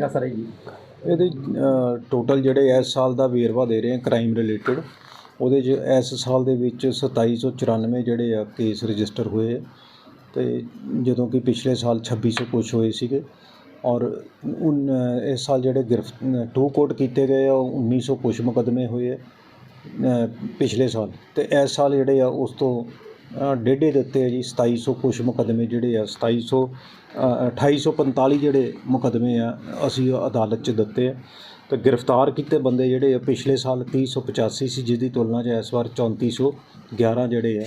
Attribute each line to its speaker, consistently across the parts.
Speaker 1: ਹੈਗਾ ਸਰ ਇਹ? ਜੀ
Speaker 2: ਇਹਦੇ ਟੋਟਲ ਜਿਹੜੇ ਇਸ ਸਾਲ ਦਾ ਵੇਰਵਾ ਦੇ ਰਹੇ ਹਾਂ ਕ੍ਰਾਈਮ ਰਿਲੇਟਡ ਉਹਦੇ 'ਚ ਇਸ ਸਾਲ ਦੇ ਵਿੱਚ 2794 ਜਿਹੜੇ ਆ ਕੇਸ ਰਜਿਸਟਰ ਹੋਏ ਆ। ਤੇ ਜਦੋਂ ਕਿ ਪਿਛਲੇ ਸਾਲ 2600 ਕੁਛ ਹੋਏ ਸੀਗੇ। ਔਰ ਉਨ, ਇਸ ਸਾਲ ਜਿਹੜੇ ਗ੍ਰਿਫ ਟੂ ਕੋਟ ਕੀਤੇ ਗਏ ਆ ਉਹ 1900 ਕੁਛ ਮੁਕੱਦਮੇ ਹੋਏ ਆ ਪਿਛਲੇ ਸਾਲ। ਤੇ ਇਸ ਸਾਲ ਜਿਹੜੇ ਆ ਉਸ ਤੋਂ ਡੇਢੇ ਦਿੱਤੇ ਆ ਜੀ 2700 ਕੁਛ ਮੁਕੱਦਮੇ ਜਿਹੜੇ ਆ 2700 ਅ, 2845 ਜਿਹੜੇ ਮੁਕੱਦਮੇ ਆ ਅਸੀਂ ਅਦਾਲਤ 'ਚ ਦਿੱਤੇ ਆ। ਤੇ ਗ੍ਰਿਫਤਾਰ ਕੀਤੇ ਬੰਦੇ ਜਿਹੜੇ ਆ ਪਿਛਲੇ ਸਾਲ 3085 ਸੀ ਜਿਸ ਦੀ ਤੁਲਨਾ 'ਚ ਇਸ ਵਾਰ 3411 ਜਿਹੜੇ ਆ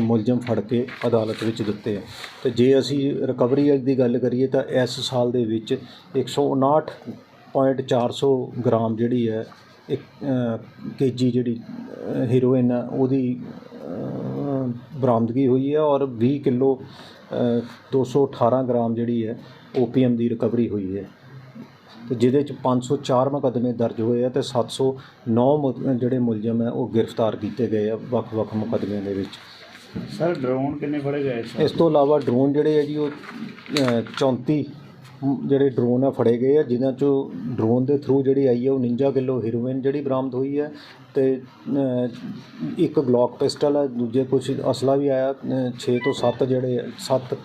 Speaker 2: ਮੁਲਜ਼ਮ ਫੜ ਕੇ ਅਦਾਲਤ ਵਿੱਚ ਦਿੱਤੇ ਆ। ਤੇ ਜੇ ਅਸੀਂ ਰਿਕਵਰੀ ਦੀ ਗੱਲ ਕਰੀਏ ਤਾਂ ਇਸ ਸਾਲ ਦੇ ਵਿੱਚ 159.400 ਗ੍ਰਾਮ ਜਿਹੜੀ ਹੈ ਇੱਕ ਕੇਜੀ ਜਿਹੜੀ ਹੀਰੋਇਨ ਆ ਉਹਦੀ ਬਰਾਮਦਗੀ ਹੋਈ ਹੈ ਔਰ 20 ਕਿਲੋ ਅ, 218 ਗ੍ਰਾਮ ਜਿਹੜੀ ਹੈ ਓਪੀਐਮ ਦੀ ਰਿਕਵਰੀ ਹੋਈ ਹੈ। ਤੇ ਜਿਹਦੇ ਚ 504 ਮੁਕੱਦਮੇ ਦਰਜ ਹੋਏ ਆ ਤੇ 709 ਮੁ- ਜਿਹੜੇ ਮੁਲਜ਼ਮ ਹੈ ਉਹ ਗ੍ਰਿਫਤਾਰ ਕੀਤੇ ਗਏ ਆ ਵੱਖ-ਵੱਖ ਮੁਕੱਦਮਿਆਂ ਦੇ ਵਿੱਚ।
Speaker 3: ਸਰ ਡਰੋਨ ਕਿੰਨੇ ਫੜੇ ਗਏ ਸਰ?
Speaker 2: ਇਸ ਤੋਂ ਇਲਾਵਾ ਡਰੋਨ ਜਿਹੜੇ ਆ ਜੀ ਉਹ ਅ, 34 ਮ- ਜਿਹੜੇ ਡਰੋਨ ਆ ਫੜੇ ਗਏ ਆ ਜਿਨ੍ਹਾਂ ਚੋਂ ਡਰੋਨ ਦੇ ਥਰੂ ਜਿਹੜੀ ਆਈ ਹੈ ਉਹ 49 ਕਿਲੋ ਹੀਰੋਇਨ ਜਿਹੜੀ ਬਰਾਮਦ ਹੋਈ ਹੈ ਤੇ ਅ, ਇੱਕ ਗਲੌਕ ਪਿਸਟਲ ਹੈ ਦੂਜੇ ਕੁਝ ਅਸਲਾ ਵੀ ਆਇਆ 6 ਤੋਂ 7 ਜਿਹੜੇ 7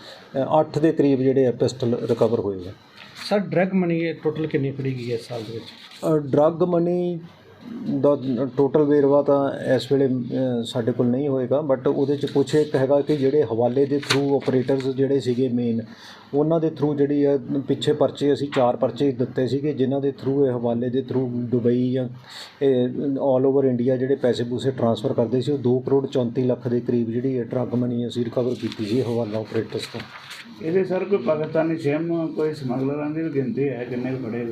Speaker 2: 8 ਦੇ ਕਰੀਬ ਜਿਹੜੇ ਆ ਪਿਸਟਲ ਰਿਕਵਰ ਹੋਏ ਆ।
Speaker 1: ਸਰ ਡਰਗ ਮਨੀ ਟੋਟਲ ਕਿੰਨੀ ਫੜੀ ਗਈ ਹੈ ਇਸ ਸਾਲ ਦੇ ਵਿੱਚ?
Speaker 2: ਡਰੱਗ ਮਨੀ ਦਾ ਟੋਟਲ ਵੇਰਵਾ ਤਾਂ ਇਸ ਵੇਲੇ ਸਾਡੇ ਕੋਲ ਨਹੀਂ ਹੋਏਗਾ ਬਟ ਉਹਦੇ ਚ ਕੁਛ ਇੱਕ ਹੈਗਾ ਕਿ ਜਿਹੜੇ ਹਵਾਲੇ ਦੇ ਥਰੂ ਆਪਰੇਟਰਸ ਜਿਹੜੇ ਸੀਗੇ ਮੇਨ ਉਹਨਾਂ ਦੇ ਥਰੂ ਜਿਹੜੀ ਆ, ਪਿੱਛੇ ਪਰਚੇ ਅਸੀਂ ਚਾਰ ਪਰਚੇ ਦਿੱਤੇ ਸੀਗੇ, ਜਿਨ੍ਹਾਂ ਦੇ ਥਰੂ ਇਹ ਹਵਾਲੇ ਦੇ ਥਰੂ ਦੁਬਈ ਜਾਂ ਆਲ ਓਵਰ ਇੰਡੀਆ ਜਿਹੜੇ ਪੈਸੇ ਪੂਸੇ ਟ੍ਰਾਂਸਫਰ ਕਰਦੇ ਸੀ, ਉਹ 2 ਕਰੋੜ 34 ਲੱਖ ਦੇ ਕਰੀਬ ਜਿਹੜੀ ਹੈ ਡਰੱਗ ਮਨੀ ਅਸੀਂ ਰਿਕਵਰ ਕੀਤੀ ਸੀ ਹਵਾਲਾ ਆਪਰੇਟਰਸ ਤੋਂ।
Speaker 3: ਇਹਦੇ ਸਰ ਕੋਈ ਪਾਕਿਸਤਾਨੀ ਸਿਮ ਕੋਈ ਸਮਗਲਰਾਂ ਦੀ ਵੀ ਗਿਣਤੀ ਹੈ ਕਿੰਨੇ ਕੁ ਫੜੇ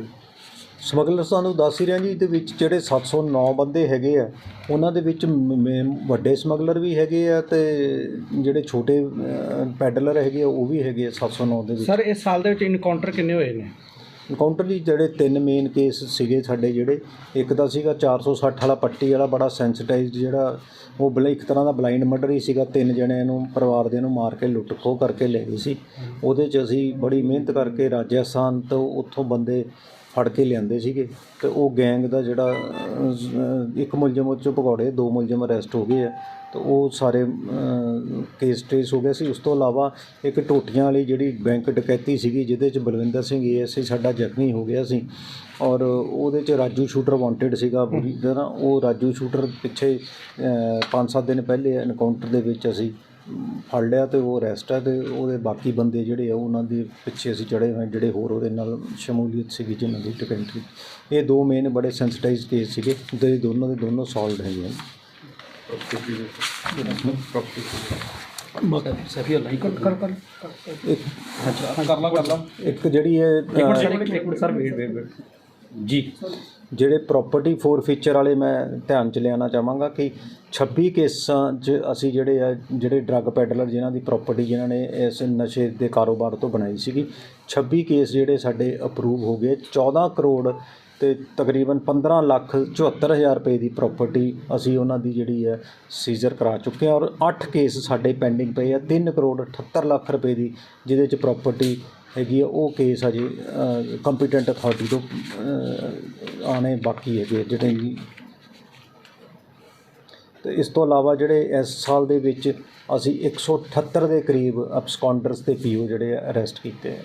Speaker 2: ਸਮਗਲਰ ਸਾਨੂੰ ਦੱਸ ਹੀ ਰਿਹਾ ਜੀ ਇਹਦੇ ਵਿੱਚ ਜਿਹੜੇ 709 ਬੰਦੇ ਹੈਗੇ ਆ ਉਹਨਾਂ ਦੇ ਵਿੱਚ ਵੱਡੇ ਸਮਗਲਰ ਵੀ ਹੈਗੇ ਆ ਤੇ ਜਿਹੜੇ ਛੋਟੇ ਪੈਡਲਰ ਹੈਗੇ ਆ ਉਹ ਵੀ ਹੈਗੇ ਆ 709 ਦੇ ਵਿੱਚ।
Speaker 1: ਸਰ ਇਸ ਸਾਲ ਦੇ ਵਿੱਚ ਇਨਕਾਊਂਟਰ ਕਿੰਨੇ ਹੋਏ ਨੇ?
Speaker 2: ਇਨਕਾਊਂਟਰ ਦੀ ਜਿਹੜੇ ਤਿੰਨ ਮੇਨ ਕੇਸ ਸੀਗੇ ਸਾਡੇ ਜਿਹੜੇ ਇੱਕ ਤਾਂ ਸੀਗਾ 460 ਵਾਲਾ ਪੱਟੀ ਵਾਲਾ ਬੜਾ ਸੈਂਸਿਟਾਈਜ਼ਡ ਜਿਹੜਾ ਉਹ ਬਲ ਇੱਕ ਤਰ੍ਹਾਂ ਦਾ ਬਲਾਈਂਡ ਮਰਡਰ ਹੀ ਸੀਗਾ ਤਿੰਨ ਜਣਿਆਂ ਨੂੰ ਪਰਿਵਾਰ ਦੇ ਨੂੰ ਮਾਰ ਕੇ ਲੁੱਟ ਖੋਹ ਕਰਕੇ ਲੈ ਗਏ ਸੀ। ਉਹਦੇ 'ਚ ਅਸੀਂ ਬੜੀ ਮਿਹਨਤ ਕਰਕੇ ਰਾਜਸਥਾਨ ਤੋਂ ਉੱਥੋਂ ਬੰਦੇ ਫੜ ਕੇ ਲਿਆਂਦੇ ਸੀਗੇ ਤੇ ਉਹ ਗੈਂਗ ਦਾ ਜਿਹੜਾ ਇੱਕ ਮੁਲਜ਼ਮ ਉਹ 'ਚੋਂ ਭਗੌੜੇ, ਦੋ ਮੁਲਜ਼ਮ ਅਰੈਸਟ ਹੋ ਗਏ ਆ। ਤੇ ਉਹ ਸਾਰੇ ਕੇਸ ਟ੍ਰੇਸ ਹੋ ਗਿਆ ਸੀ। ਉਸ ਤੋਂ ਇਲਾਵਾ ਇੱਕ ਟੋਟੀਆਂ ਵਾਲੀ ਜਿਹੜੀ ਬੈਂਕ ਡਕੈਤੀ ਸੀਗੀ, ਜਿਹਦੇ 'ਚ ਬਲਵਿੰਦਰ ਸਿੰਘ ਏਐਸਏ ਸਾਡਾ ਜ਼ਖਮੀ ਹੋ ਗਿਆ ਸੀ। ਔਰ ਉਹਦੇ 'ਚ ਰਾਜੂ ਸ਼ੂਟਰ ਵਾਂਟਡ ਸੀਗਾ ਪੂਰੀ ਤਰ੍ਹਾਂ। ਉਹ ਰਾਜੂ ਸ਼ੂਟਰ ਪਿੱਛੇ 5-7 ਦਿਨ ਪਹਿਲੇ ਐਨਕਾਊਂਟਰ ਦੇ ਵਿੱਚ ਅਸੀਂ ਫੜ ਲਿਆ ਤੇ ਉਹ ਅਰੈਸਟ ਹੈ ਤੇ ਉਹਦੇ ਬਾਕੀ ਬੰਦੇ ਜਿਹੜੇ ਆ ਉਹਨਾਂ ਦੇ ਪਿੱਛੇ ਅਸੀਂ ਚੜੇ ਹੋਏ ਜਿਹੜੇ ਹੋਰ ਉਹਦੇ ਨਾਲ ਸ਼ਮੂਲੀਅਤ ਸੀਗੀ ਜਿਨ੍ਹਾਂ ਦੀ ਟਕੈਂਟਰੀ ਇਹ ਦੋ ਮੇਨ ਬੜੇ ਸੈਂਸਿਟਾਈਜ਼ ਕੇਸ ਸੀਗੇ ਤੇ ਦੋਨੋਂ ਦੇ ਦੋਨੋਂ ਸੋਲਵਡ ਹੈਗੇ ਹਨ
Speaker 1: ਸਫੀ ਲਾਈਕ ਕਰ ਕਰ ਕਰ
Speaker 2: ਇੱਕ
Speaker 1: ਕਰ ਲਾ ਕਰ ਲਾ।
Speaker 2: ਇੱਕ ਜਿਹੜੀ ਹੈ
Speaker 1: ਇੱਕ ਮਿੰਟ
Speaker 2: ਅ,
Speaker 1: ਸਰ ਇੱਕ minute sir wait wait wait ਜੀ।
Speaker 2: ਜਿਹੜੇ ਪ੍ਰਾਪਰਟੀ ਫੋਰ ਫੀਚਰ ਵਾਲੇ ਮੈਂ ਧਿਆਨ ਚ ਲਿਆਉਣਾ ਚਾਹਾਂਗਾ ਕਿ 26 ਕੇਸਾਂ 'ਚ ਅਸੀਂ ਜਿਹੜੇ ਆ, ਜਿਹੜੇ ਡਰੱਗ ਪੈਡਲਰ ਜਿਨ੍ਹਾਂ ਦੀ ਪ੍ਰਾਪਰਟੀ ਜਿਨ੍ਹਾਂ ਨੇ ਇਸ ਨਸ਼ੇ ਦੇ ਕਾਰੋਬਾਰ ਤੋਂ ਬਣਾਈ ਸੀਗੀ 26 ਕੇਸ ਜਿਹੜੇ ਸਾਡੇ ਅਪਰੂਵ ਹੋ ਗਏ। 14 ਕਰੋੜ ਤੇ ਤਕਰੀਬਨ 15 ਲੱਖ 74 ਹਜ਼ਾਰ ਰੁਪਏ ਦੀ ਪ੍ਰਾਪਰਟੀ ਅਸੀਂ ਉਹਨਾਂ ਦੀ ਜਿਹੜੀ ਹੈ ਸੀਜ਼ਰ ਕਰਾ ਚੁੱਕੇ ਹਾਂ ਔਰ 8 ਕੇਸ ਸਾਡੇ ਪੈਂਡਿੰਗ ਪਏ ਆ। 3 ਕਰੋੜ 78 ਲੱਖ ਰੁਪਏ ਦੀ ਜਿਹਦੇ ਚ ਪ੍ਰਾਪਰਟੀ ਹੈਗੀ ਆ ਉਹ ਕੇਸ ਅਜੇ ਕੰਪੀਟੈਂਟ ਅਥਾਰਟੀ ਤੋਂ ਅ, ਆਉਣੇ ਬਾਕੀ ਹੈਗੇ ਜਿਹੜੇ ਵੀ। ਤੇ ਇਸ ਤੋਂ ਇਲਾਵਾ ਜਿਹੜੇ ਇਸ ਸਾਲ ਦੇ ਵਿੱਚ ਅਸੀਂ 178 ਦੇ ਕਰੀਬ ਅਬਸਕੌਂਡਰਸ ਤੇ ਪੀਓ ਜਿਹੜੇ ਅਰੈਸਟ ਕੀਤੇ ਆ।